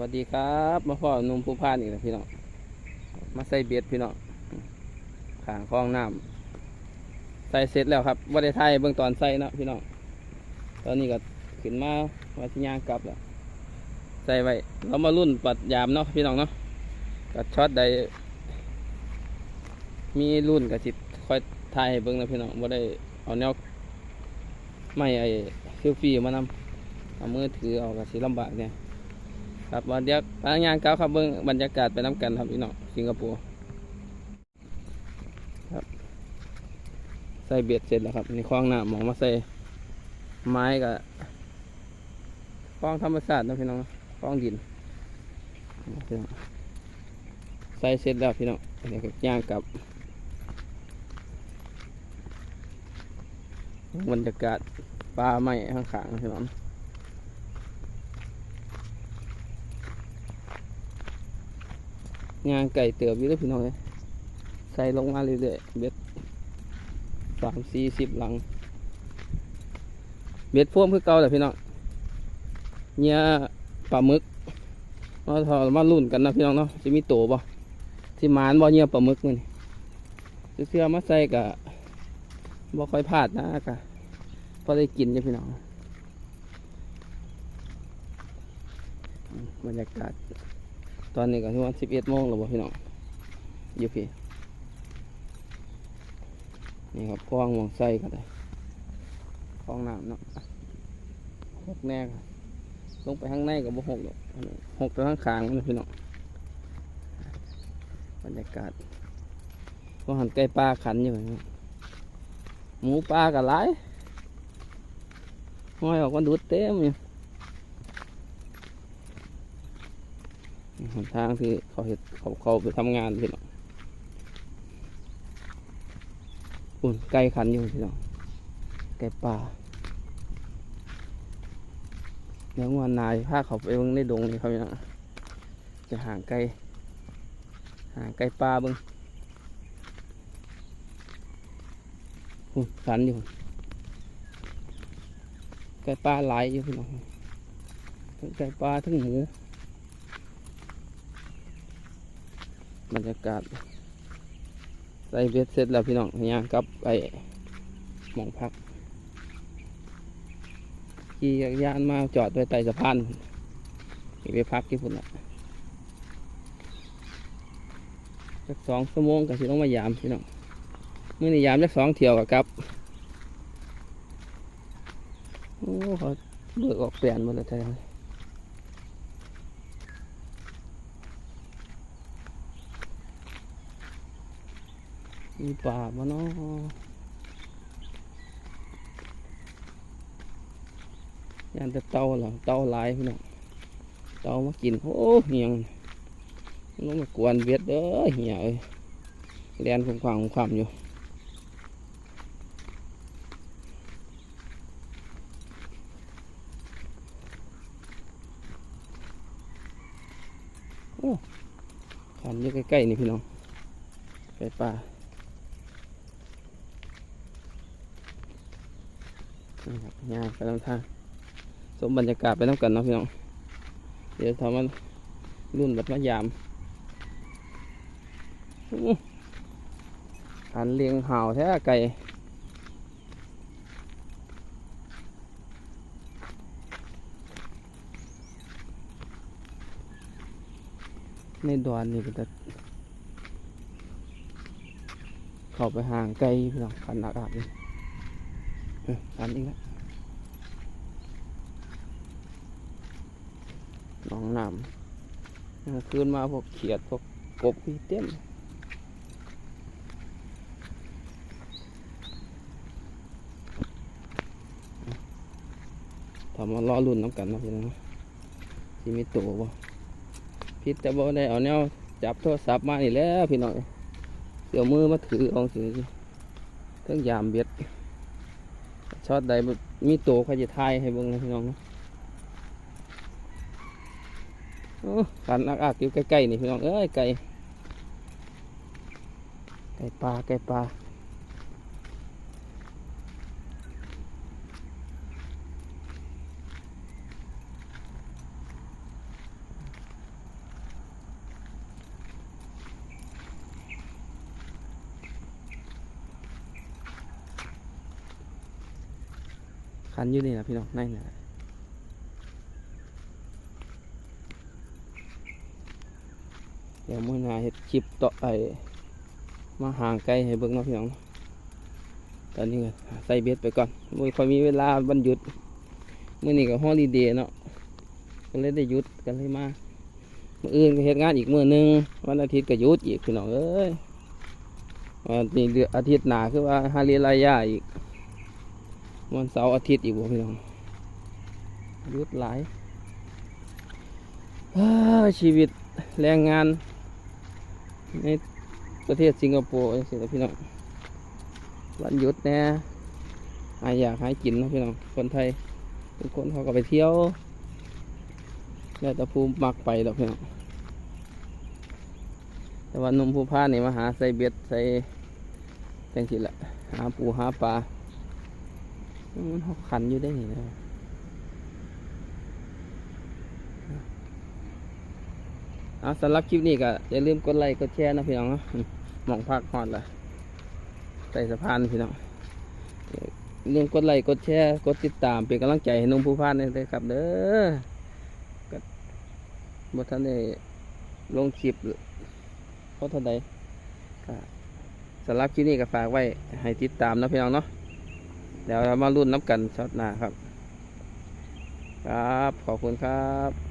วัสดีครับ มาพ่อหนุ่มผู้พานอีกแล้วพี่น้องมาใส่เบ็ดพี่น้องขางคลองน้ำใส่เสร็จแล้วครับว่าได้ไทยเบื้องตอนใส่เนาะพี่น้องตอนนี้ก็ขึ้นมาว่าที่ย่างกลับแล้วใส่ไว้เรามารุ่นปัดยามเนาะพี่น้องเนาะกับช็อตใดมีรุ่นกับจิตคอยไทยให้เบิ้งนะพี่น้องว่าได้เอาแนวไม่ไอ้ฟิวฟี่มานำเอามือถือเอากับสีลำบากเนี่ย ครับวันเดียวพนักงานเก้าครับเบิ้งบรรยากาศไปน้ำกันครับพี่น้องสิงคโปร์ครับใส่เบ็ดเสร็จแล้วครับในคลองหน้ำหมองมาใส่ไม้กับคลองธรรมชาสตินะพี่น้องคลองดินใส่เสร็จแล้วพี่น้องเดี๋ยวก็ย่างกลับบรรยากาศปลาไม้ข้างๆพี่น้อง งานไก่เติบอยู่เด้อพี่น้องเลยใส่ลงมาเรื่อยๆเบ็ดสามสี่สิบหลัง เบ็ดพ่วงคือเก่าแหละพี่น้องเนี่ยปลาหมึกมาทอมาลุ่นกันนะพี่น้องเนาะจะมีโตบ่ที่มานบ่เนี่ยปลาหมึกมันเสื้อมาใส่กะบ่ค่อยพลาดนะกะพอได้กินจ้ะพี่น้องบรรยากาศ ตอนนี้ก็ที่วันสิบเอ็ดโมงแล้วบ่พี่น้องอยู่พี่นี่ครับคลองมองไส้ก็ได้คลองน้ำเนาะหกแน่ครับลงไปข้างในกับบ่หกหรอกหกแต่ข้างขางมันะพี่น้องบรรยากาศก็หันใกล้ปลาขันอยู่พี่น้องหมูปลากับหลายห้อยออกก็ดูดเต็มอยู่ หนทางที่เขาเห็ดเขาเขาไปทำงานพี่น้องอุ่นไก่ขันอยู่พี่น้องไก่ป่าเดี๋ยววันนายพาเขาไปเบิ่งในดงนี่ครับพี่น้องจะห่างไก่ห่างไก่ป่าเบิ่งอุ่นขันอยู่ไก่ป่าหลายอยู่พี่น้องทั้งไก่ป่าทั้งหมู บรรยากาศใส่เบ็ดเสร็จแล้วพี่น้องย่างกลับไปหมองพักขี่จักรยานมาจอดไว้ใต้สะพานนี่ไปพักที่พุ่นละสักสองชั่วโมงก็สิต้องมายามพี่น้องเมื่อนี้ยามสักสองเที่ยวกับกับโอ้เขาเบิกออกเปลี่ยนหมดเลยแท้เลย มีป่ามาเนาะยันจะเต่าเหรอเต่าลายพี่น้องเต่ามากิน โอ้เหียงลงมากวนเวียดเด้อเหียเอ้ยเรียนผมความผมความอยู่โอ้ขันอยู่ใกล้ๆนี่พี่น้องไก่ป่า นี่ครับย่างไปตามทางสมบรรยากาศไปน้ำกันเนาะพี่น้อง เดี๋ยวทำมันรุ่นบัดมายามอันเลียงห่าวแท้ไก่ในดอนนี่ก็จะเข้าไปห่างไกลพี่น้องขันอากาศนี่ อันอีกแล้วหนองน้ำคืนมาพวกเขียดพวกกบพี่เต็มทำมาล้อรุ่นน้ำกันนาะพี่น้องที่มีตัวบ่พิษแต่บ่ได้เอาแนวจับโทรศัพท์มานี่แล้วพี่น้องเดี๋ยวมือมาถือเอาถือเครื่องยามเบ็ด ช็อตใดมีตัวเขาจะทายให้เบิ้งนะพี่น้องโอ้ขันอักๆอยู่ใกล้ๆนี่พี่น้องเอ้ยไก่ไก่ปลาไก่ปลา คันอยู่นี่นะพี่น้องในนี่นะเดี๋ยวมื้อนาเฮ็ดคลิปต่อไอมาห่างไกลให้เบิ่งเนาะพี่น้องตอนนี้ก็ใส่เบ็ดไปก่อนบ่ค่อยมีเวลาวันหยุดมื้อนี้ก็ฮอลิเดย์เนาะก็เลยได้หยุดกันเลยมามื้ออื่นก็เฮ็ดงานอีกมื้อหนึงวันอาทิตย์ก็หยุดอีกพี่น้องเอ้ยวันนี้เดืออาทิตย์หน้าคือว่าฮาเรียนรายาอีก วันเสาร์อาทิตย์อีกบ่พี่น้องยุดหลายชีวิตแรงงาน ในประเทศสิงคโปร์จังซี่ล่ะพี่น้องวันหยุดแน่หายอยากหายกินนะพี่น้องคนไทยทุกคนเขาก็ไปเที่ยวแล้วแต่ภูมิมักไปดอกพี่น้องแต่ว่านุ่มผู้พานนี่มาหาใส่เบ็ดใส่จังสิละหาปูหาปลา มันหกขันอยู่ได้นี่นะเอาสำหรับคลิปนี้ก็อย่าลืมกดไลค์กดแชร์นะพี่น้องนะมองพักหอดละใส่สะพานพี่น้องอย่าลืมกดไลค์กดแชร์กดติดตามเป็นกำลังใจให้นุ่มผู้พานด้วยครับเด้อกับ่ท่านได้ลงคลิปเพราะท่าใดสำหรับคลิปนี้ก็ฝากไว้ให้ติดตามนะพี่น้องเนาะ เดี๋ยวเรามารุ่นน้ำกันช็อตหน้าครับ ครับ ขอบคุณครับ